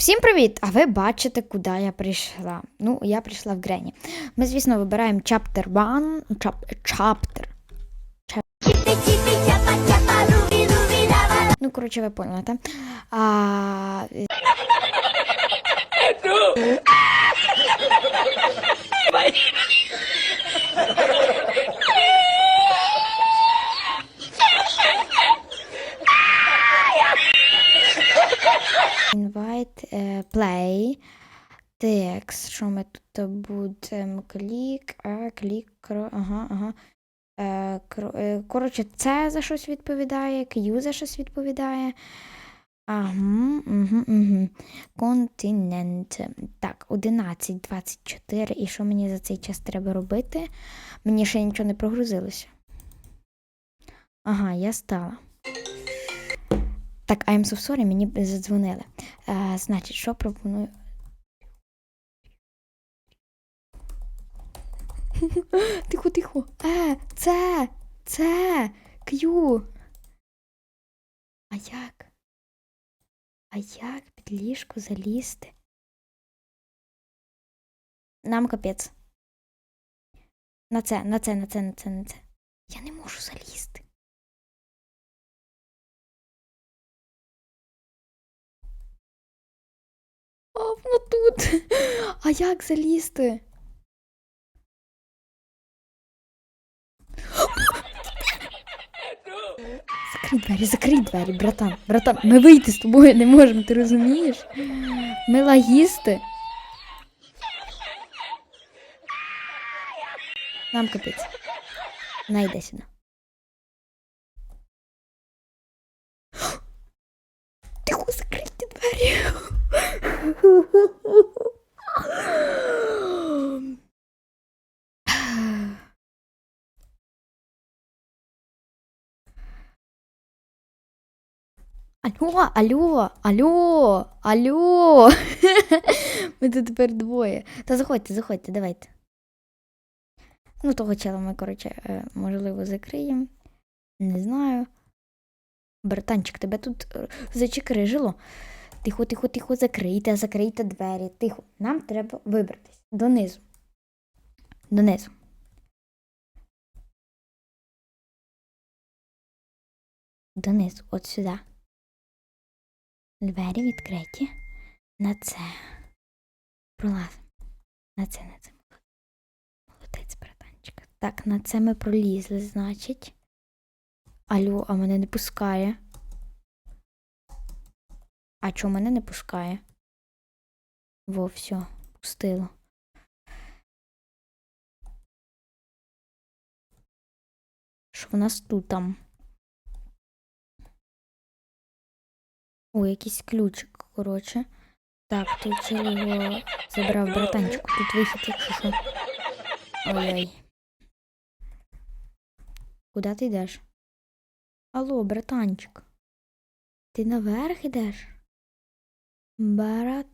Всім привіт! А ви бачите, куди я прийшла. Ну, я прийшла в Грені. Ми, звісно, вибираємо chapter 1, чап, chapter. Ну, коротше, ви поняли, так? А... е, Invite е, play. Текст. Що ми тут будемо? Клік, а, клік, кро, ага, ага. Е, е, коротше, це за щось відповідає, Q за щось відповідає. Ага, угу, угу. Континент. Так, 11.24. І що мені за цей час треба робити? Мені ще нічого не прогрузилося. Ага, я стала. Так, I'm so sorry, мені задзвонили. Е, значить, що пропоную. Тихо, тихо. Е, це, це, К'ю. А як? А як під ліжко залізти? Нам капець. На це, на це, на це, на це, на це. Я не можу залізти. Воно тут. А як залізти? Закрий двері, закрий двері, братан. Братан, ми вийти з тобою не можемо, ти розумієш? Ми лагісти. Нам капець. Найде сюди. Тихо, закрийте двері. Алло, алло, алло, алло. Ми тут тепер двоє. Та заходьте, заходьте, давайте. Ну, того чела ми, коротше, е, можливо, закриємо. Не знаю. Братанчик, тебе тут е, зачекрижило. Тихо, тихо, тихо, закрийте, закрийте двері. Тихо. Нам треба вибратись. Донизу. Донизу. Донизу, от сюди. Двері відкриті. На це. Пролазимо. На це, на це. Молодець, братанчик. Так, на це ми пролізли, значить. Алло, а мене не пускає. А чого мене не пускає? Во, все, пустило. Що в нас тут там? О, якийсь ключик, коротше. Так, тут чел його забрав братанчику. Тут вихід, якщо що. Ой-ой. Куди ти йдеш? Алло, братанчик. Ти наверх йдеш? Брат...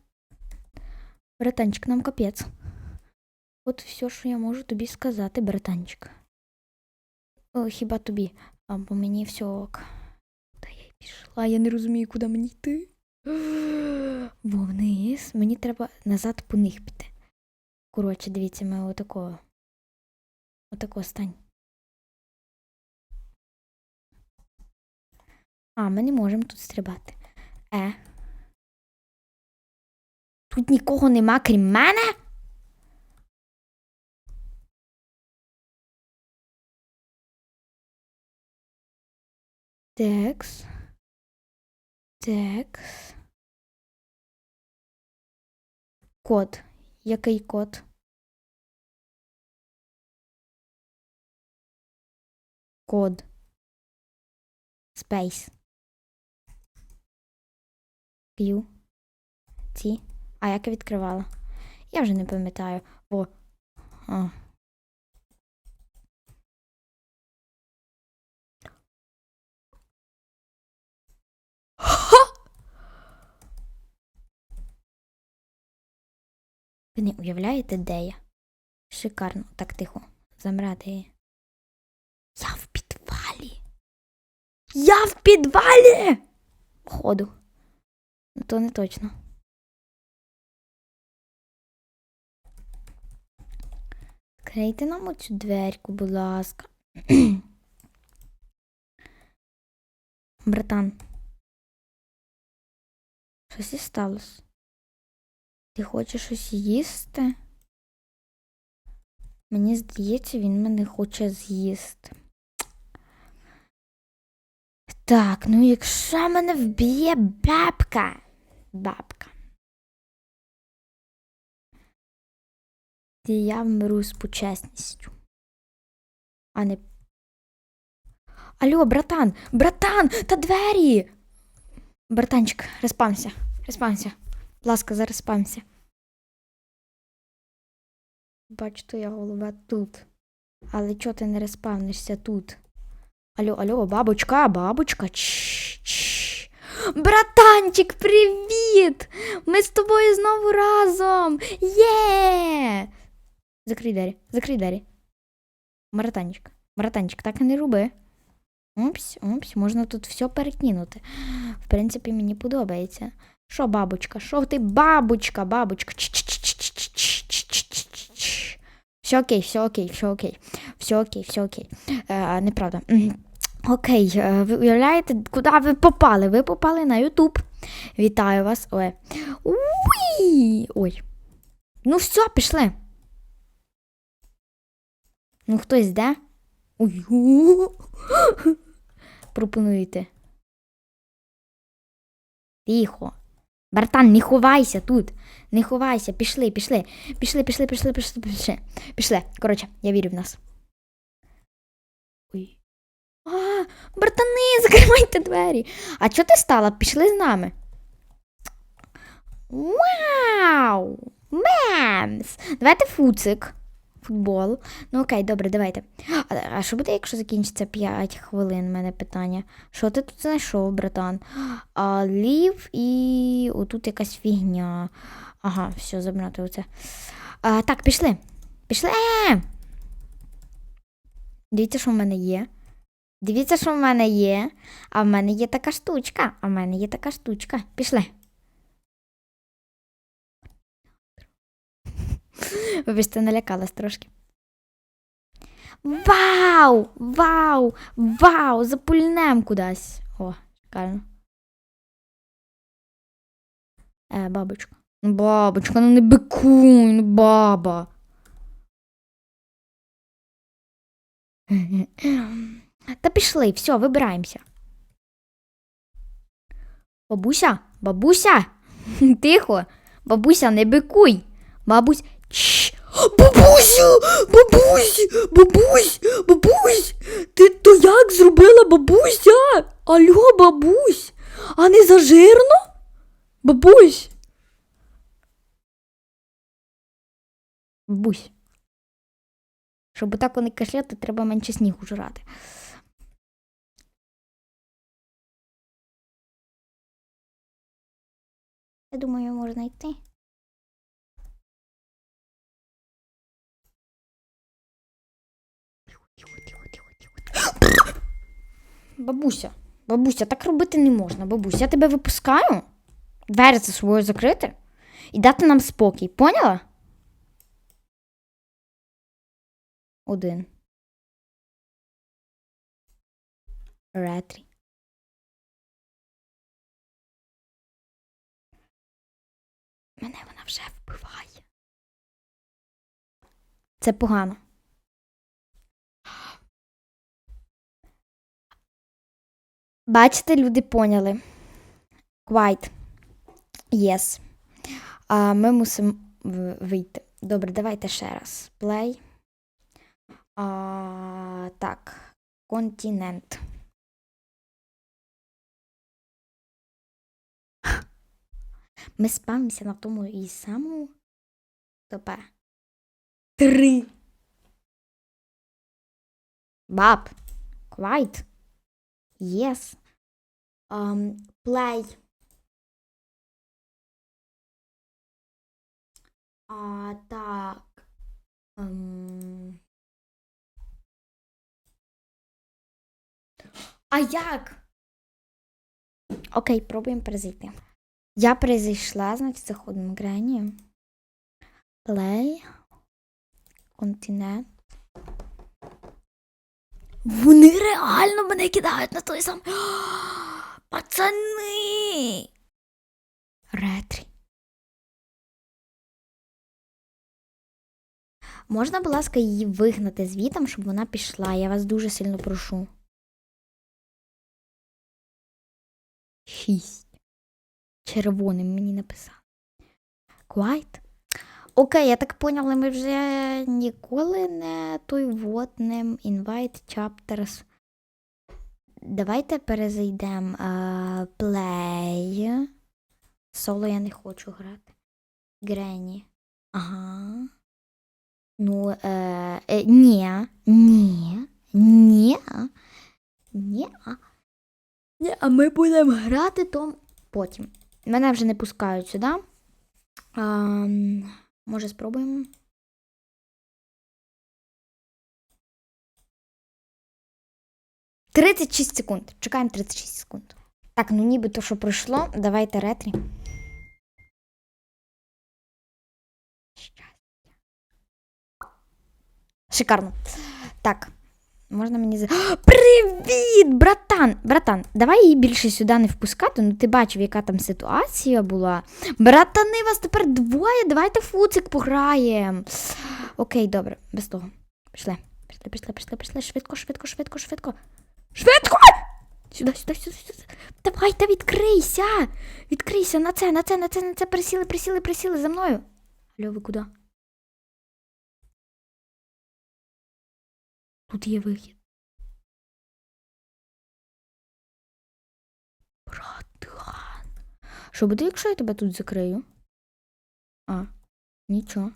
Братанчик, нам капець. От все, що я можу тобі сказати, братанчик. О, хіба тобі, або мені все ок. Та я й пішла, я не розумію, куди мені йти. Во вниз. Мені треба назад по них піти. Коротше, дивіться, ми отако. Отако стань. А, ми не можемо тут стрибати. Е. Тут нікого нема, крім мене? Текс. Текс. Код. Який код? Код. Space. Q. Ці. А як я відкривала? Я вже не пам'ятаю. О. А. Ви не уявляєте, де я? Шикарно, так тихо. Замрати. Я в підвалі. Я в підвалі. Ходу. Ну, то не точно. Відкрийте нам оцю дверку, будь ласка. Братан. Щось і сталося. Ти хочеш щось їсти? Мені здається, він мене хоче з'їсти. Так, ну якщо мене вб'є бабка. Бабка. То я вмру з почесністю. А не. Алло, братан! Братан! Та двері! Братанчик, респамся. Респамся. Будь ласка, зареспамся. Бачу, твоя голова тут. Але чого ти не респавнишся тут? Алло, алло, бабочка, бабочка. Чш, чш. Братанчик, привіт! Ми з тобою знову разом! Є! Закрий двері. Закрий двері. Маратанчик. Маратанчик, так і не роби. Упс, упс, можна тут все перекинути. В принципі, мені подобається. Що, бабочка? Що ти, бабочка, бабочка? Все окей, все окей, все окей. Все окей, все окей. Е, неправда. Окей, ви уявляєте, куди ви попали? Ви попали на Ютуб. Вітаю вас. Ой. Уй! Ой. Ну все, пішли. Ну, хтось де? Ой. Пропонуєте. Тихо. Братан, не ховайся тут. Не ховайся, пішли, пішли. Пішли, пішли, пішли, пішли, пішли. Пішли. Коротше, я вірю в нас. Ой. А, братани, закривайте двері. А чого ти стала? Пішли з нами. Вау! Мемс! Давайте фуцик. Футбол. Ну окей, добре, давайте. А, а що буде, якщо закінчиться 5 хвилин? У мене питання. Що ти тут знайшов, братан? А, лів і отут якась фігня. Ага, все, забрати оце. А, так, пішли. Пішли. Дивіться, що в мене є. Дивіться, що в мене є. А в мене є така штучка. А в мене є така штучка. Пішли. Вибачте, налякалась трошки. Вау! Вау! Вау! Запульнем кудись. О, шикарно. Е, бабочка. Ну, бабочка, ну не бикуй, ну баба. Та пішли, все, вибираємося. Бабуся, бабуся, тихо, бабуся, не бикуй. Бабусь. Чш. Бабусю! Бабусь! Бабусь! Бабусь! Ти то як зробила бабуся? Алло, бабусь! А не зажирно? Бабусь. Бабусь. Щоб так не кашляти, треба менше снігу жрати. Я думаю, можна йти. Бабуся, бабуся, так робити не можна, бабуся. Я тебе випускаю. Двері за собою закрити і дати нам спокій, поняла? Один. Ретрі. Мене вона вже вбиває. Це погано. Бачите, люди поняли. Quite. Yes. А ми мусимо вийти. Добре, давайте ще раз. Play. А, так. Континент. Ми спамимося на тому і самому. Топе. Три. Баб. Quite. Yes. Um, play. А, так. Ем... А як? Окей, пробуємо перезайти. Я перезайшла, значить, заходимо грані. Play. континент. Вони реально мене кидають на той сам. Пацани! Ретрі. Можна, будь ласка, її вигнати звітом, щоб вона пішла. Я вас дуже сильно прошу. Шість. Червоним мені написав. Quite? Окей, я так поняла, ми вже ніколи не той вот invite chapters. Давайте перезайдемо. Play. Соло я не хочу грати. Грені. Ага. Ну, е, е, ні, ні, ні, ні. Ні, а ми будемо грати то потім. Мене вже не пускають сюди. А, може, спробуємо? Тридцять шість секунд. Чекаємо 36 секунд. Так, ну ніби то, що пройшло. Давайте ретрі. Щастя. Шикарно. Так. Можна мені за. Привіт, братан! Братан, давай її більше сюди не впускати. Ну ти бачив, яка там ситуація була. Братани, вас тепер двоє. Давайте фуцик пограємо. Окей, добре, без того. Пішли. Пішли, пішли, пішли, пішли. Швидко, швидко, швидко, швидко. Швидко! Сюди, сюди, сюди, сюди. Давайте відкрийся! Відкрийся на це, на це, на це, на це. Присіли, присіли, присіли за мною. Алло, ви куди? Тут є вихід. Братан. Що буде, якщо я тебе тут закрию? А, нічого.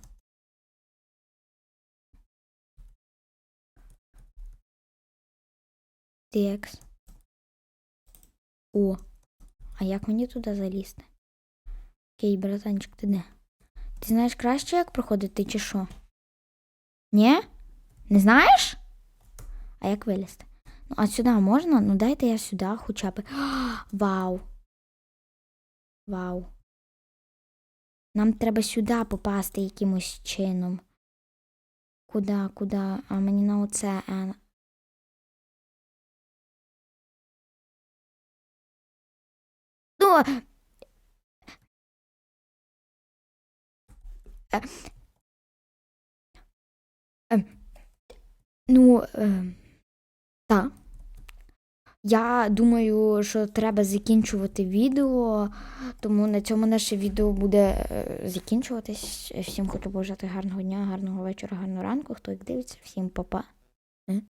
Текс. О, а як мені туди залізти? Окей, братанчик, ти де? Ти знаєш краще, як проходити, чи що? Ні? Не знаєш? А як вилізти? Ну, а сюди можна? Ну дайте я сюди хоча б. Вау. Вау. Нам треба сюди попасти якимось чином. Куда, куда? А мені на оце. е. Ну. Е. Ем. Ну, е, так. Я думаю, що треба закінчувати відео, тому на цьому наше відео буде е, закінчуватись. Всім хочу побажати гарного дня, гарного вечора, гарного ранку. Хто як дивиться, всім па-па.